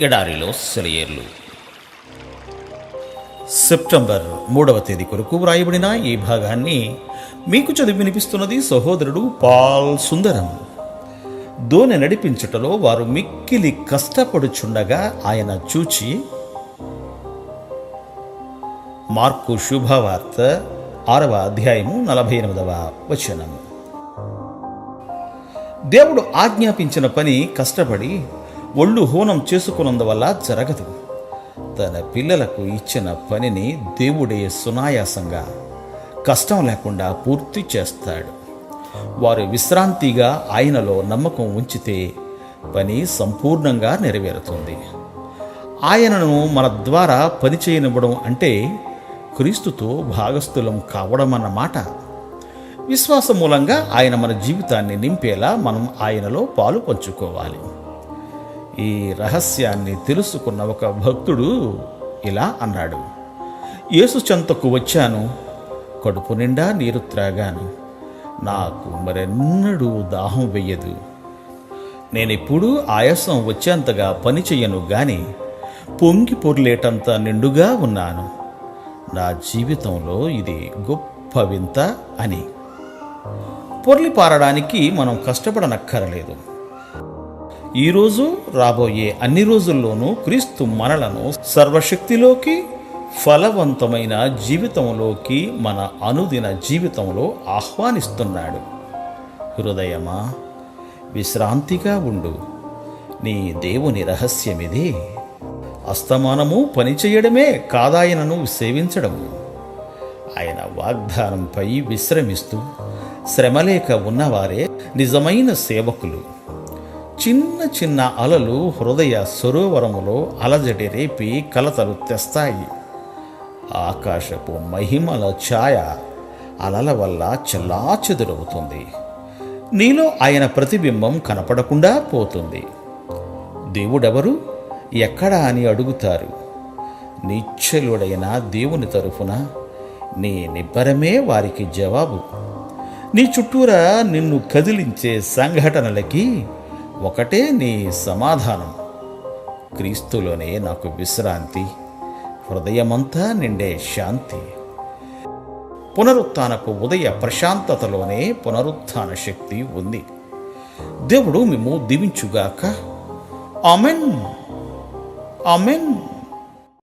ఎడారిలో సెలయేర్లు. సెప్టెంబర్ మూడవ తేదీ కొరకు వ్రాయబడిన ఈ భాగాన్ని మీకు చదివి వినిపిస్తున్నది సహోదరుడు పాల్ సుందరం. దోణి నడిపించుటలో వారు మిక్కిలి కష్టపడుచుండగా ఆయన చూచి మార్కు శుభవార్త ఆరవ అధ్యాయము నలభై ఎనిమిదవ వచనం. దేవుడు ఆజ్ఞాపించిన పని కష్టపడి ఒళ్ళు హోనం చేసుకున్నందువల్ల జరగదు. తన పిల్లలకు ఇచ్చిన పనిని దేవుడే సునాయాసంగా కష్టం లేకుండా పూర్తి చేస్తాడు. వారు విశ్రాంతిగా ఆయనలో నమ్మకం ఉంచితే పని సంపూర్ణంగా నెరవేరుతుంది. ఆయనను మన ద్వారా పనిచేయనివ్వడం అంటే క్రీస్తుతో భాగస్థులం కావడం అన్నమాట విశ్వాసం మూలంగా ఆయన మన జీవితాన్ని నింపేలా మనం ఆయనలో పాలు పంచుకోవాలి. ఈ రహస్యాన్ని తెలుసుకున్న ఒక భక్తుడు ఇలా అన్నాడు. యేసు చెంతకు వచ్చాను కడుపు నిండా నీరు త్రాగాను నాకు మరెన్నడూ దాహం వెయ్యదు. నేనెప్పుడూ ఆయాసం వచ్చేంతగా పని చెయ్యను గాని పొంగి పొర్లేటంత నిండుగా ఉన్నాను. నా జీవితంలో ఇది గొప్ప వింత అని. పొర్లి పారడానికి మనం కష్టపడనక్కరలేదు. ఈరోజు రాబోయే అన్ని రోజుల్లోనూ క్రీస్తు మనలను సర్వశక్తిలోకి ఫలవంతమైన జీవితంలోకి మన అనుదిన జీవితంలో ఆహ్వానిస్తున్నాడు. హృదయమా విశ్రాంతిగా ఉండు. నీ దేవుని రహస్యమిది. అస్తమానము పనిచేయడమే కాదాయనను సేవించడము. ఆయన వాగ్దానంపై విశ్రమిస్తూ శ్రమలేక ఉన్నవారే నిజమైన సేవకులు. చిన్న చిన్న అలలు హృదయ సరోవరములో అలజడి రేపి కలతలు తెస్తాయి. ఆకాశపు మహిమల ఛాయ అలల వల్ల చెల్లాచెదురవుతుంది. నీలో ఆయన ప్రతిబింబం కనపడకుండా పోతుంది. దేవుడెవరు? ఎక్కడా అని అడుగుతారు. నిశ్చలుడైన దేవుని తరఫున నీ నిబ్బరమే వారికి జవాబు. నీ చుట్టూరా నిన్ను కదిలించే సంఘటనలకి ఒకటే నీ సమాధానం. క్రీస్తులోనే నాకు విశ్రాంతి హృదయమంతా నిండే శాంతి. పునరుత్నపు ఉదయ ప్రశాంతతలోనే పునరుత్న శక్తి ఉంది. దేవుడు మేము దీవించుగాక. ఆమెన్. ఆమెన్.